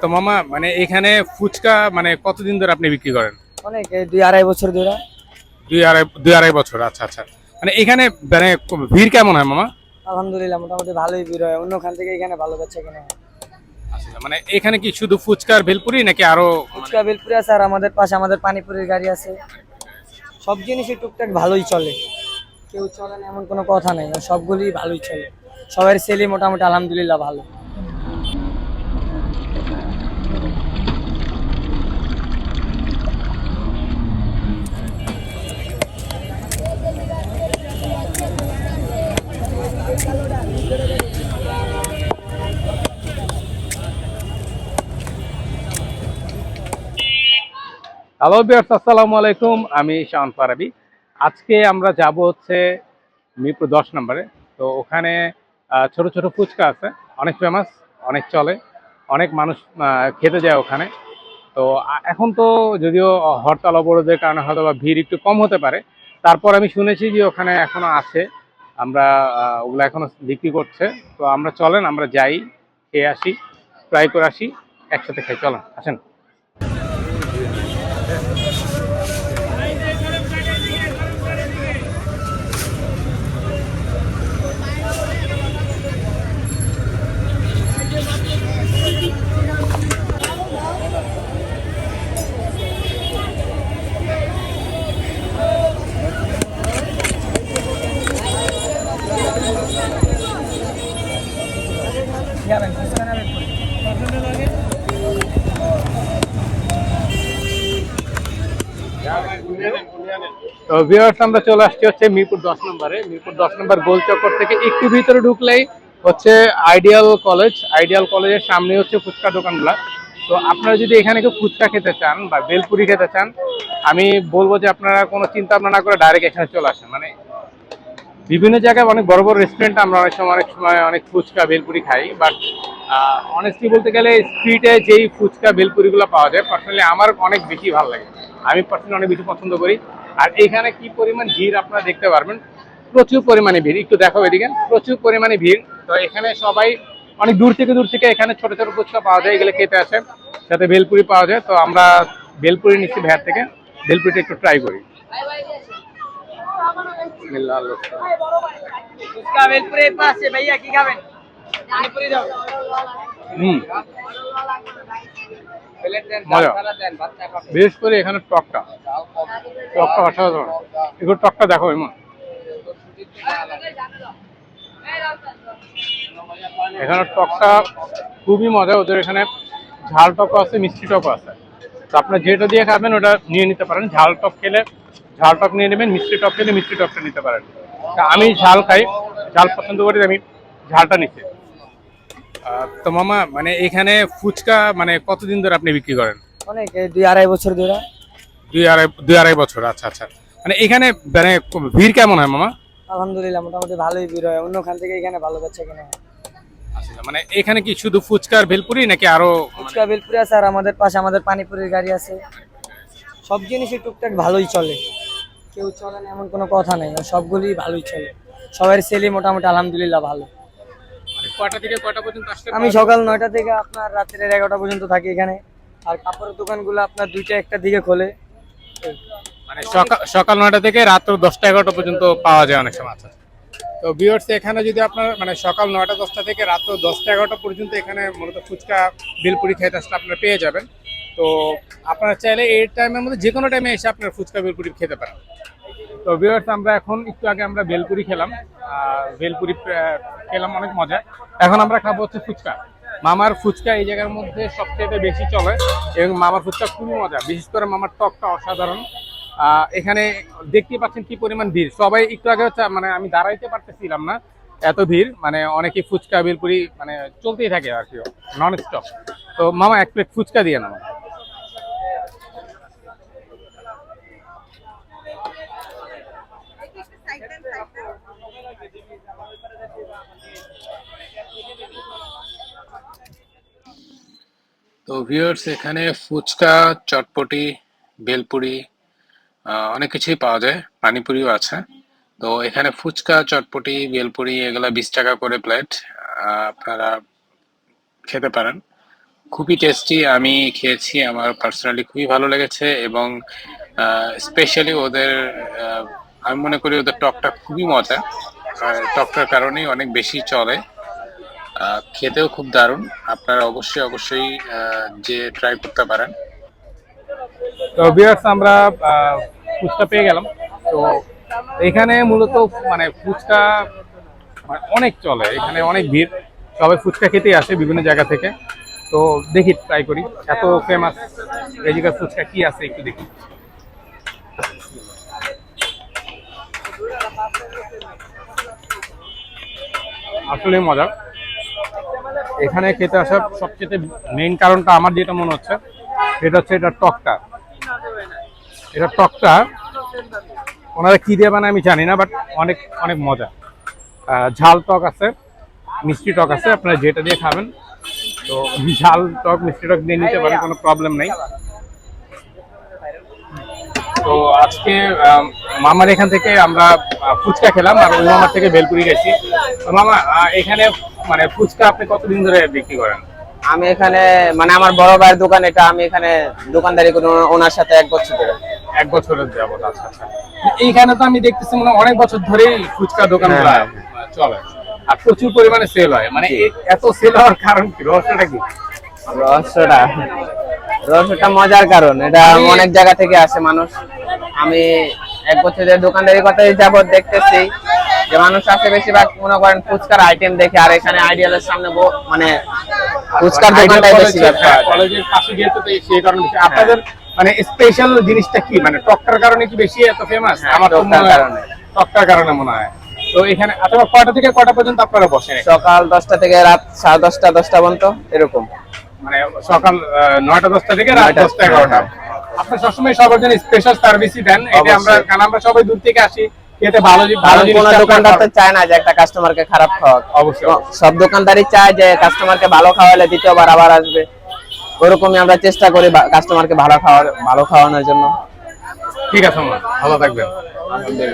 তো মামা মানে এখানে ফুচকা মানে কতদিন ধরে আপনি বিক্রি করেন? অনেক দুই আড়াই বছর ধরে। দুই আড়াই দুই আড়াই বছর আচ্ছা আচ্ছা। মানে এখানে মানে ভিড় কেমন হয় মামা? আলহামদুলিল্লাহ মোটামুটি ভালোই ভিড় হয়। অন্যখান থেকে এখানে ভালো যাচ্ছে কিনা আচ্ছা মানে এখানে কি শুধু ফুচকার ভেলপুরি নাকি আরও ফুচকা বেলপুরি আছে আর আমাদের পাশে আমাদের পানিপুরির গাড়ি আছে। সব জিনিসই টুকটাক ভালোই চলে। কেউ চলে না এমন কোনো কথা নেই। সবগুলি ভালোই চলে। সবার সেলই মোটামুটি আলহামদুলিল্লাহ ভালো। হ্যালো বিয়ার্স আসসালামু আলাইকুম। আমি শাওন ফারাবি। আজকে আমরা যাব হচ্ছে মিরপুর দশ নম্বরে। তো ওখানে ছোট ছোট ফুচকা আছে। অনেক ফেমাস অনেক চলে। অনেক মানুষ খেতে যায় ওখানে। তো এখন তো যদিও হরতাল অবরোধের কারণে হয়তো বা ভিড় একটু কম হতে পারে। তারপর আমি শুনেছি যে ওখানে এখনও আছে। আমরা ওগুলো এখনও বিক্রি করছে। তো আমরা চলেন, আমরা যাই, খেয়ে আসি ট্রাই করে আসি, একসাথে খাই। চলেন, আসেন। ভিউয়ার্স আমরা চলে আসছি হচ্ছে মিরপুর দশ নম্বরে। মিরপুর দশ নম্বর গোল চক্কর থেকে একটু ভিতরে ঢুকলেই হচ্ছে আইডিয়াল কলেজ আইডিয়াল কলেজের সামনে হচ্ছে ফুচকা দোকানগুলা। তো আপনারা যদি এখানে কেউ ফুচকা খেতে চান বা বেলপুরি খেতে চান, আমি বলব যে আপনারা কোনো চিন্তা ভাবনা না করে ডাইরেক্ট এখানে চলে আসেন। মানে বিভিন্ন জায়গায় অনেক বড় বড় রেস্টুরেন্ট আমরা অনেক সময় অনেক সময় অনেক ফুচকা, বেলপুরি খাই। বাট অনেস্টলি বলতে গেলে স্ট্রিটে যেই ফুচকা, বেলপুরিগুলো পাওয়া যায় পার্সোনালি আমার অনেক বেশি ভালো লাগে। আমি পার্সোনালি অনেক বেশি পছন্দ করি। আর এখানে কি পরিমাণ ভিড় আপনারা দেখতে পারবেন? প্রচুর পরিমাণে ভিড়। একটু দেখো এদিকে। প্রচুর পরিমাণে ভিড়। তো এখানে সবাই অনেক দূর থেকে দূর থেকে এখানে ছোট ছোট ফুচকা পাওয়া যায় এগুলো খেতে আসে। সাথে বেলপুরি পাওয়া যায়। তো আমরা বেলপুরি নিচ্ছি ভ্যাট থেকে। বেলপুরিটা একটু ট্রাই করি। বিশেষ করে এখানে টকটা। টকটা অসাধারণ এগুলো টকটা দেখো এমন। এখানে টকটা খুবই মজা, ওদের এখানে ঝাল টকও আছে, মিষ্টি টকও আছে। তো আপনার যেটা দিয়ে খাবেন, ওটা নিয়ে নিতে পারেন। ঝাল টক খেলে, ঝাল টক নিয়ে নেবেন, মিষ্টি টক খেলে মিষ্টি টকটা নিতে পারেন। আমি ঝাল খাই, ঝাল পছন্দ করি, আমি ঝালটা নিচ্ছি। তো মামা মানে এখানে ফুচকা মানে কতদিন ধরে আপনি বিক্রি করেন? অনেক দুই আড়াই বছর ধরে। দুই আড়াই দুই আড়াই বছর আচ্ছা আচ্ছা। মানে এখানে মানে ভিড় কেমন হয় মামা? আলহামদুলিল্লাহ মোটামুটি ভালোই ভিড় হয়। অন্যখান থেকে এখানে ভালো যাচ্ছে কিনা? আচ্ছা মানে এখানে কি শুধু ফুচকার ভেলপুরি নাকি আরও ফুচকা বেলপুরি আছে আর আমাদের পাশে আমাদের পানিপুরির গাড়ি আছে। সব জিনিসই টুকটাক ভালোই চলে। কেউ চলে না এমন কোনো কথা নেই। সবগুলি ভালোই চলে। সবার সেলই মোটামুটি আলহামদুলিল্লাহ ভালো। মানে কয়টা থেকে কয়টা পর্যন্ত আসতে আমি সকাল নয়টা থেকে আপনার রাত্রের এগারোটা পর্যন্ত থাকি এখানে। আর কাপড়ের দোকানগুলো আপনার দুইটা একটা দিকে খোলে। মানে সকাল নয়টা থেকে রাত্র দশটা এগারোটা পর্যন্ত পাওয়া যায় অনেক সময় আচ্ছা। তো বিয়ার্স এখানে যদি আপনার মানে সকাল নয়টা দশটা থেকে রাত্র দশটা এগারোটা পর্যন্ত এখানে মূলত ফুচকা বেলপুরি খেতে আসলে আপনারা পেয়ে যাবেন। তো আপনারা চাইলে এই টাইমের মধ্যে যে কোনো টাইমে এসে আপনারা ফুচকা বেলপুরি খেতে পারেন। তো বিয়ার্স আমরা এখন একটু আগে আমরা বেলপুরি খেলাম। বেলপুরি খেলাম অনেক মজা। এখন আমরা খাব হচ্ছে ফুচকা। মামার ফুচকা এই জায়গার মধ্যে সবচেয়ে বেশি চলে এবং মামার ফুচকা খুবই মজা। বিশেষ করে মামার টকটা অসাধারণ। এখানে দেখতেই পাচ্ছেন কি পরিমাণ ভিড়। সবাই একটু আগে হচ্ছে মানে আমি দাঁড়াইতে পারতেছিলাম না, এত ভিড়। মানে অনেকে ফুচকা বেলপুরি মানে চলতেই থাকে আর কি নন স্টপ তো মামা, এক প্লেট ফুচকা দিয়ে না তো ভিউয়ার্স এখানে ফুচকা, চটপটি বেলপুরি অনেক কিছুই পাওয়া যায়। পানিপুরিও আছে। তো এখানে ফুচকা, চটপটি বেলপুরি এগুলা বিশ টাকা করে প্লেট আপনারা খেতে পারেন। খুবই টেস্টি আমি খেয়েছি, আমার পার্সোনালি খুবই ভালো লেগেছে এবং স্পেশালি ওদের আমি মনে করি ওদের টকটা খুবই মজা। টকটার কারণেই অনেক বেশি চলে। খেতেও খুব দারুণ। আপনারা অবশ্যই অবশ্যই যে ট্রাই করতে পারেন। তো ভিউয়ার্স আমরা ফুচকা পেয়ে গেলাম। তো এখানে মূলত মানে ফুচকা মানে অনেক চলে। এখানে অনেক ভিড়। সবাই ফুচকা খেতেই আসে বিভিন্ন জায়গা থেকে। তো দেখি ট্রাই করি। এত ফেমাস জায়গার ফুচকা কি আছে একটু দেখি। আসলে মজা। এখানে খেতে আসার সবচেয়ে মেইন কারণটা আমার যেটা মনে হচ্ছে এটা হচ্ছে এটা টকটা। এটা টকটা, ওনারা কি দিয়ে বানায় আমি জানি না বাট অনেক অনেক মজা। ঝাল টক আছে, মিষ্টি টক আছে, আপনারা যেটা দিয়ে খাবেন, তো ঝাল টক, মিষ্টি টক দিয়ে নিতে পারেন, কোনো প্রবলেম নেই। তো আজকে মামার এখান থেকে আমরা ফুচকা খেলাম আর ওই মামার থেকে বেলপুরি গেছি মামা এখানে মানে ফুচকা আপনি কতদিন ধরে বিক্রি করেন? আমি এখানে মানে আমার বড় ভাইয়ের দোকান এটা আমি এখানে দোকানদারি করি ওনার- সাথে এক বছর ধরে। এক বছরের যাবত আচ্ছা আচ্ছা। এইখানে তো আমি দেখতেছি মানে অনেক বছর ধরেই ফুচকা দোকান হ্যাঁ, চলে। আর প্রচুর পরিমাণে সেল হয়। মানে এত সেল হওয়ার কারণ কি? রহস্যটা কি? রহস্যটা রহস্যটা মজার কারণ। এটা অনেক জায়গা থেকে আসে মানুষ। আমি এক বছর ধরে দোকানদারি কথা যাবত দেখতেছি যে মানুষ আসে বেশিরভাগ মনে করেন ফুচকার আইটেম দেখে আর এখানে আইডিয়ালের সামনে মানে ফুচকার দোকানটাই বেশি কলেজের পাশে যেহেতু তো সেই কারণে আপনাদের মানে স্পেশাল জিনিসটা কি? মানে টকটার কারণে কি বেশি এত ফেমাস হ্যাঁ, আমার টকটার কারণে। টকটার কারণে মনে হয়। তো এখানে অথবা কটা থেকে কটা পর্যন্ত আপনারা বসেন? সকাল দশটা থেকে রাত সাড়ে দশটা দশটা পর্যন্ত এরকম। মানে সকাল নয়টা দশটা থেকে রাত দশটা এগারোটা। আপনি সবসময় সবার জন্য স্পেশাল সার্ভিসই দেন। এটা আমরা কারণ আমরা সবাই দূর থেকে আসি ভালো ভালো ভালো কোনো দোকানদার তো চায় না যে একটা কাস্টমারকে খারাপ অবশ্যই। সব দোকানদারই চায় যে কাস্টমারকে ভালো খাওয়ালে দ্বিতীয়বার আবার আসবে। ওরকমই আমরা চেষ্টা করি কাস্টমারকে ভালো খাওয়ার ভালো খাওয়ানোর জন্য। ঠিক আছে ভালো থাকবেন।